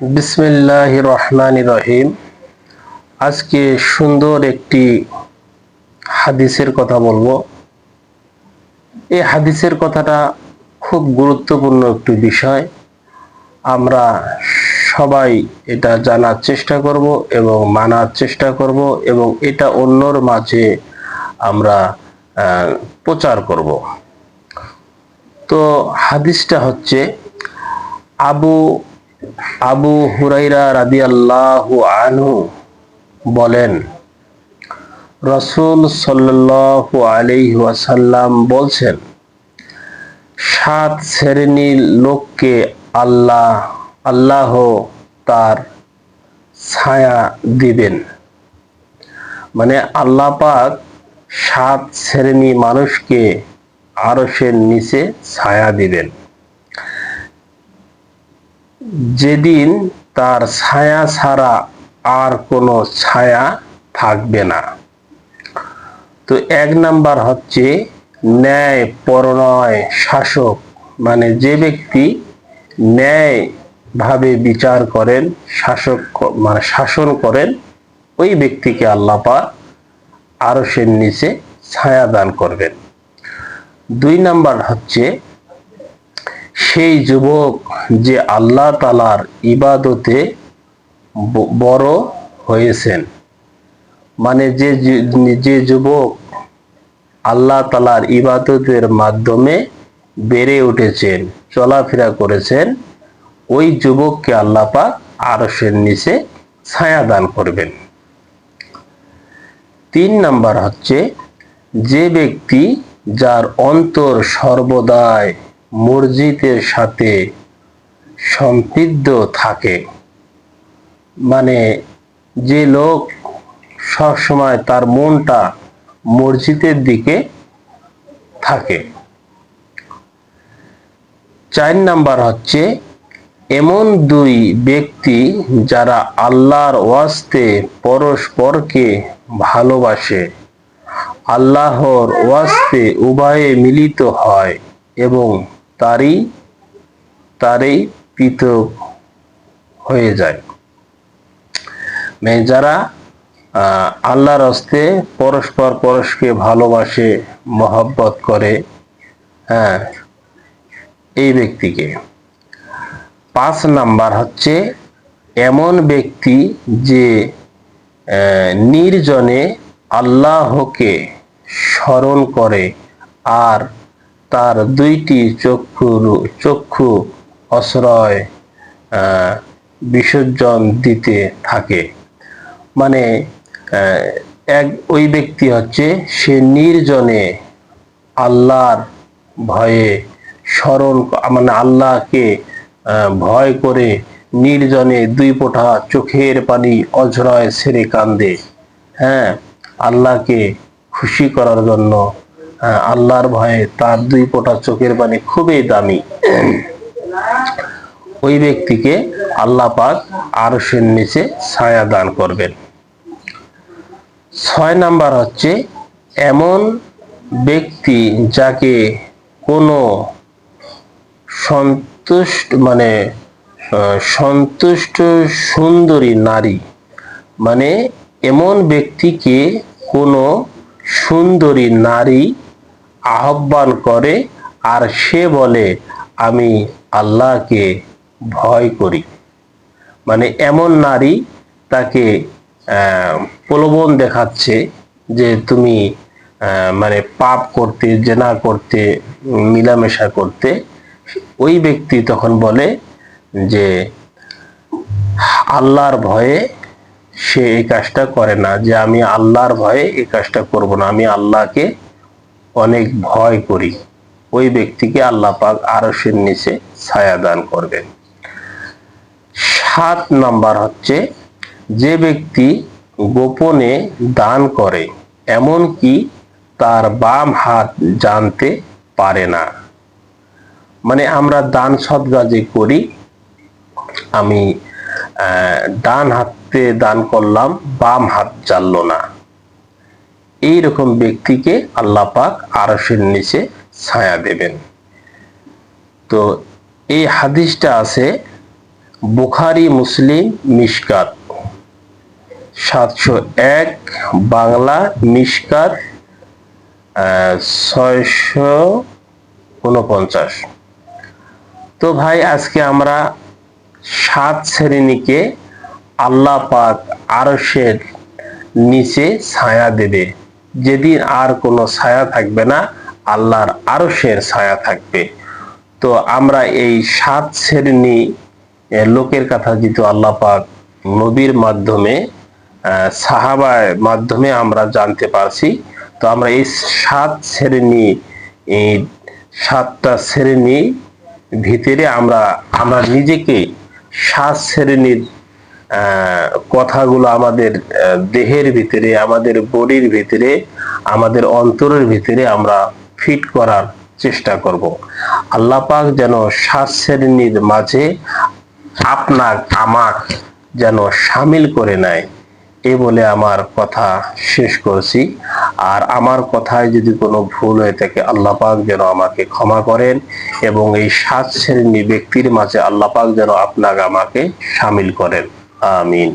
বিসমিল্লাহ রহমান রহিম আজকে সুন্দর একটি হাদিসের কথা বলব। এই হাদিসের কথাটা খুব গুরুত্বপূর্ণ একটি বিষয়। আমরা সবাই এটা জানার চেষ্টা করব এবং মানার চেষ্টা করব এবং এটা অন্যর মাঝে আমরা প্রচার করব। তো হাদিসটা হচ্ছে, আবু আবু হুরাইরা রাদিয়াল্লাহু আনহু বলেন, রসুল সাল্লাল্লাহু আলাইহি ওয়াসাল্লাম বলছেন, সাত শ্রেণির লোককে আল্লাহ আল্লাহ তার ছায়া দিবেন। মানে আল্লাহ পাক সাত শ্রেণি মানুষকে আরশের নিচে ছায়া দিবেন। যেদিন তার ছায়া ছাড়া আর কোনো ছায়া থাকবে না। তো এক নাম্বার হচ্ছে ন্যায় পরণয় শাসক মানে যে ব্যক্তি ন্যায় ভাবে বিচার করেন, শাসক মানে শাসন করেন, ওই ব্যক্তিকে আল্লাপা আরশের নিচে ছায়া দান করবেন। দুই নাম্বার হচ্ছে সেই যুবক যে আল্লাহ তালার ইবাদতে বড় হয়েছেন। মানে যে যে যুবক আল্লাহ তালার ইবাদতের মাধ্যমে বেড়ে উঠেছেন, চলাফেরা করেছেন, ওই যুবককে আল্লাহ পাক আরশের নিচে ছায়া দান করবেন। তিন নাম্বার হচ্ছে, যে ব্যক্তি যার অন্তর সর্বদাই মসজিদের সাথে সম্পৃদ্ধ থাকে। মানে যে লোক সবসময় তার মনটা মসজিদের দিকে থাকে। চার নাম্বার হচ্ছে, এমন দুই ব্যক্তি যারা আল্লাহর ওয়াস্তে পরস্পরকে ভালোবাসে, আল্লাহর ওয়াস্তে উভয়ে মিলিত হয় এবং তারই তারই পৃথক হয়ে যায়। মানে যারা আল্লাহর হস্তে পরস্পর পরস্পরকে ভালোবাসে, মহব্বত করে হ্যাঁ এই ব্যক্তিকে। পাঁচ নাম্বার হচ্ছে, এমন ব্যক্তি যে নির্জনে আল্লাহকে স্মরণ করে আর তার দুইটি চক্ষু চক্ষু অশ্রয় বিসর্জন দিতে থাকে। মানে এক, ওই ব্যক্তি হচ্ছে সে নির্জনে আল্লাহর ভয়ে স্মরণ মানে আল্লাহকে ভয় করে নির্জনে দুই ফোঁটা চোখের পানি অঝরয় ছেড়ে কান্দে। হ্যাঁ আল্লাহকে খুশি করার জন্য আল্লাহর ভয়ে তার দুই ফোঁটা চোখের পানি খুবই দামি। ওই ব্যক্তিকে আল্লাহ পাক আরশের নিচে ছায়া দান করবেন। ছয় নাম্বার হচ্ছে, এমন ব্যক্তি যাকে কোনো সন্তুষ্ট মানে সন্তুষ্ট সুন্দরী নারী মানে এমন ব্যক্তিকে কোনো সুন্দরী নারী আহ্বান করে আর সে বলে, আমি আল্লাহকে ভয় করি। মানে এমন নারী তাকে প্রলোভন দেখাচ্ছে যে তুমি মানে পাপ করতে, জেনা করতে, মিলামেশা করতে। ওই ব্যক্তি তখন বলে যে, আল্লাহর ভয়ে সে এই কাজটা করে না, যে আমি আল্লাহর ভয়ে এই কাজটা করব না, আমি আল্লাহকে অনেক ভয় করি। ওই ব্যক্তিকে আল্লাহ পাক আরশের নিচে ছায়া দান করবেন। সাত নাম্বার হচ্ছে, যে ব্যক্তি গোপনে দান করে এমনকি তার বাম হাত জানতে পারে না। মানে আমরা দান সদগা যে করি, আমি ডান হাতে দান করলাম, বাম হাত জানলো না। এইরকম ব্যক্তিকে আল্লাহ পাক আরশের নিচে ছায়া দেবেন। তো এই হাদিসটা আছে, বুখারি, মুসলিম, মিশকাত। সাতশো এক বাংলা, মিশকাত ছয়শো উনপঞ্চাশ। তো ভাই, আজকে আমরা সাত শ্রেণীকে আল্লাহ পাক আরশের নিচে ছায়া দেবে। যেদিন আর কোনো ছায়া থাকবে না, আল্লাহর আরশের ছায়া থাকবে। তো আমরা এই সাত শ্রেণি লোকের কথা যেহেতু আল্লাহ পাক নবীর মাধ্যমে সাহাবার মাধ্যমে আমরা জানতে পারছি, তো আমরা এই সাত শ্রেণি, এই সাতটা শ্রেণি ভিতরে আমরা আমরা নিজেকে সাত শ্রেণির কথাগুলো আমাদের দেহের ভিতরে, আমাদের বডির ভিতরে, আমাদের অন্তরের ভিতরে আমরা ফিট করার চেষ্টা করব। আল্লাহ পাক যেন সাত শ্রেণির মাঝে আপনার আমাক যেন সামিল করে নেয়। এ বলে আমার কথা শেষ করছি। আর আমার কথায় যদি কোনো ভুল হয়ে থাকে, আল্লাহ পাক যেন আমাকে ক্ষমা করেন এবং এই সাত শ্রেণি ব্যক্তির মাঝে আল্লাহ পাক যেন আপনাকে আমাকে সামিল করেন। ആമീൻ